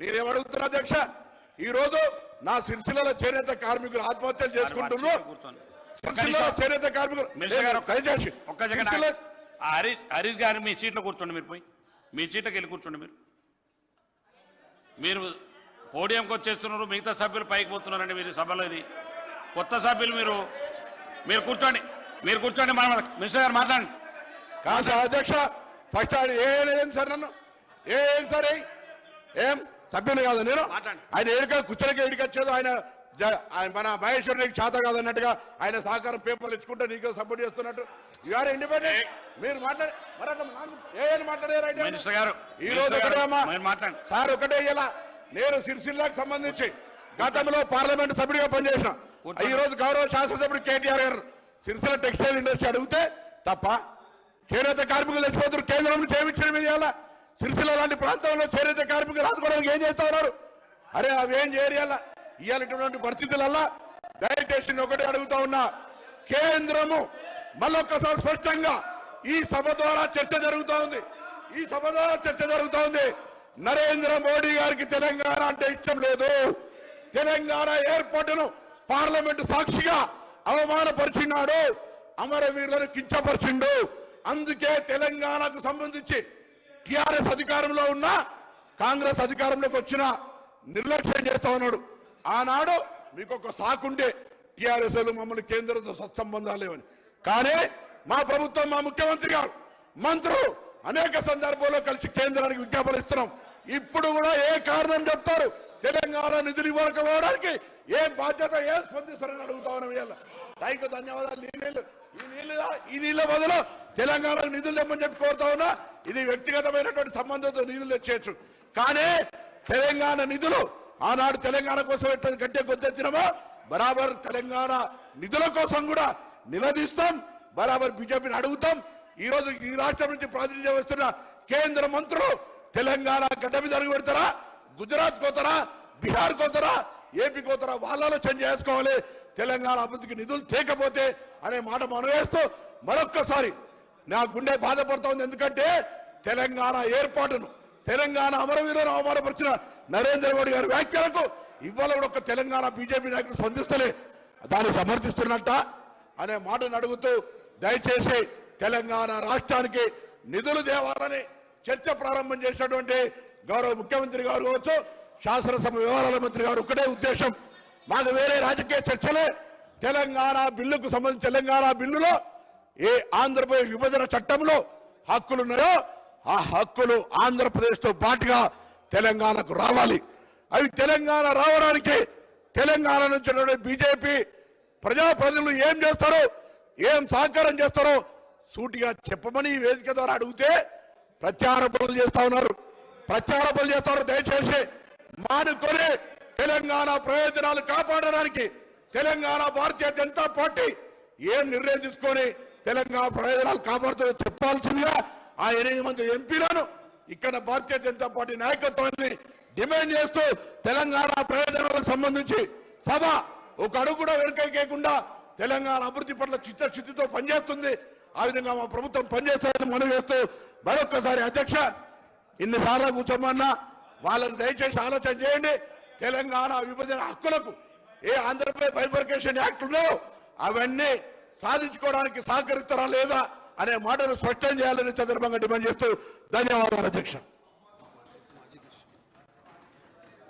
నేనేమడుగుతున్నా అధ్యక్ష? ఈ రోజు నా సిరిసిల్ల చేనేత కార్మికులు ఆత్మహత్యలు చేసుకుంటున్నారు. చేనేత కార్మికులు హరీష్ హరీష్ గారు మీ సీట్లో కూర్చోండి మీరు పోయి. మీ సీట్లోకి వెళ్ళి కూర్చోండి మీరు. మీరు పోడియంకి వచ్చేస్తున్నారు మిగతా సభ్యులు పైకి పోతున్నారండి మీరు సభలో ఇది. కొత్త సభ్యులు మీరు. మీరు కూర్చోండి. మీరు కూర్చోండి మనం మినిస్టర్ గారు మాట్లాడండి. కాదు సార్ అధ్యక్ష ఫస్ట్ ఏం సార్ నన్ను? ఏం సార్? ఏం? సభ్యుని కాదు నేను. ఆయన ఏడిక కూర్చోనికి ఏడికి వచ్చేది ఆయన మన మహేశ్వరునికి చేత కాదన్నట్టుగా ఆయన సహకారం పేపర్లు ఇచ్చుకుంటే నీకు సపోర్ట్ చేస్తున్నట్టు. యూఆర్ ఇండిపెండెంట్ మీరు మాట్లాడే మాట్లాడారు అయితే? మినిస్టర్ గారు ఈ రోజు సార్ ఒకటే ఇలా. నేను సిరిసిల్లాకు సంబంధించి గతంలో పార్లమెంట్ సభ్యుడిగా పనిచేసిన. ఈ రోజు గౌరవ శాసనసభ్యుడు కేటీఆర్ గారు సిరిసిల్ల టెక్స్టైల్ ఇండస్ట్రీ అడిగితే తప్ప చేనేత కార్మికులు చచ్చిపోతున్నారు. కేంద్రం నుంచి ఏమి ఇచ్చిన మీద ఇవ్వాలా సిరిసిల్ల లాంటి ప్రాంతంలో చేనేత కార్మికులు ఆదుకోవడానికి ఏం చేస్తా ఉన్నారు? అరే అవి ఏం చేయాల ఇవ్వాలటువంటి పరిస్థితులల్లా దయచేసి ఒకటి అడుగుతా ఉన్నా కేంద్రము మళ్ళొక్కసారి స్పష్టంగా ఈ సభ ద్వారా చర్చ జరుగుతూ ఉంది. ఈ సభ ద్వారా చర్చ జరుగుతూ ఉంది. నరేంద్ర మోడీ గారికి తెలంగాణ అంటే ఇష్టం లేదు. తెలంగాణ ఏర్పాటును పార్లమెంటు సాక్షిగా అవమానపరిచినాడు అమరవీరులను కించపరిచిండు. అందుకే తెలంగాణకు సంబంధించి టిఆర్ఎస్ అధికారంలో ఉన్న కాంగ్రెస్ అధికారంలోకి వచ్చిన నిర్లక్ష్యం చేస్తా ఉన్నాడు. ఆనాడు మీకు ఒక సాకుండే టిఆర్ఎస్ మమ్మల్ని కేంద్రంతో సత్సంబంధాలు లేవని. కానీ మా ప్రభుత్వం మా ముఖ్యమంత్రి గారు మంత్రులు అనేక సందర్భాల్లో కలిసి కేంద్రానికి విజ్ఞాపన ఇస్తున్నాం. ఇప్పుడు కూడా ఏ కారణం చెప్తారు? తెలంగాణ నిధులు ఇవ్వకపోవడానికి ఏ బాధ్యత ఏం స్పందిస్తారని అడుగుతా ఉన్నాం ఇవాళ. థ్యాంక్ యూ ధన్యవాదాలు. ఈ నీళ్ళు ఈ నీళ్ళు ఈ నీళ్ళ బదులు తెలంగాణకు నిధులు తెమ్మని చెప్పి కోరుతా ఉన్నా. ఇది వ్యక్తిగతమైనటువంటి సంబంధంతో నిధులు తెచ్చేయచ్చు. కానీ తెలంగాణ నిధులు ఆనాడు తెలంగాణ కోసం ఎట్లా గట్టే కొద్దెచ్చినామో బరాబర్ తెలంగాణ నిధుల కోసం కూడా నిలదీస్తాం. బరాబర్ బీజేపీని అడుగుతాం. ఈ రోజు ఈ రాష్ట్రం నుంచి ప్రాతినిధ్యం వస్తున్న కేంద్ర మంత్రులు తెలంగాణ గడ్డ మీద అడుగు పెడతారా? గుజరాత్ కోతరా? బీహార్ కోతరా? ఏపీ కోతరా? వాళ్ళ ఆలోచన చేసుకోవాలి. తెలంగాణ అభివృద్ధికి నిధులు తేకపోతే అనే మాట మనవేస్తూ మరొక్కసారి నా గుండె బాధపడుతోంది. ఉంది ఎందుకంటే తెలంగాణ ఏర్పాటును తెలంగాణ అమరవీరులను అవమానపరిచిన నరేంద్ర మోడీ గారి వ్యాఖ్యలకు ఇవాళ కూడా ఒక తెలంగాణ బీజేపీ నాయకులు స్పందిస్తలే. దాన్ని సమర్థిస్తున్నట్ట అనే మాటను అడుగుతూ దయచేసి తెలంగాణ రాష్ట్రానికి నిధులు తేవాలని చర్చ ప్రారంభం చేసినటువంటి గౌరవ ముఖ్యమంత్రి గారు కావచ్చు శాసనసభ వ్యవహారాల మంత్రి గారు ఒకటే ఉద్దేశం. మాకు వేరే రాజకీయ చర్చలే. తెలంగాణ బిల్లుకు సంబంధించి తెలంగాణ బిల్లులో ఏ ఆంధ్రప్రదేశ్ విభజన చట్టంలో హక్కులు ఉన్నాయో ఆ హక్కులు ఆంధ్రప్రదేశ్తో పాటుగా తెలంగాణకు రావాలి. అవి తెలంగాణ రావడానికి తెలంగాణ నుంచి బీజేపీ ప్రజాప్రతినిధులు ఏం చేస్తారో ఏం సహకారం చేస్తారో సూటిగా చెప్పమని ఈ వేదిక ద్వారా అడిగితే ప్రచార పనులు చేస్తా ఉన్నారు. ప్రచార పనులు చేస్తారు దయచేసి మానుకొని తెలంగాణ ప్రయోజనాలు కాపాడడానికి తెలంగాణ భారతీయ జనతా పార్టీ ఏం నిర్ణయం తీసుకొని తెలంగాణ ప్రయోజనాలు కాపాడుతుందో చెప్పాల్సిందిగా ఆ ఎనిమిది మంది ఎంపీలను ఇక్కడ భారతీయ జనతా పార్టీ నాయకత్వాన్ని డిమాండ్ చేస్తూ తెలంగాణ ప్రయోజనాలకు సంబంధించి సభ ఒక అడుగు కూడా వెనుకకేయకుండా తెలంగాణ అభివృద్ధి పట్ల చిత్తశుద్ధితో పనిచేస్తుంది. ఆ విధంగా మా ప్రభుత్వం పనిచేస్తారని మనవి చేస్తూ మరొక్కసారి అధ్యక్ష ఇన్నిసార్లు కూర్చోమన్నా వాళ్ళకు దయచేసి ఆలోచన చేయండి. తెలంగాణ విభజన హక్కులకు ఏ ఆంధ్రప్రదేశ్ బైఫర్కేషన్ యాక్ట్ ఉన్నాయో అవన్నీ సాధించుకోవడానికి సహకరిస్తారా లేదా అనే మాటను స్పష్టం చేయాలని సందర్భంగా డిమాండ్ చేస్తూ ధన్యవాదాలు అధ్యక్ష.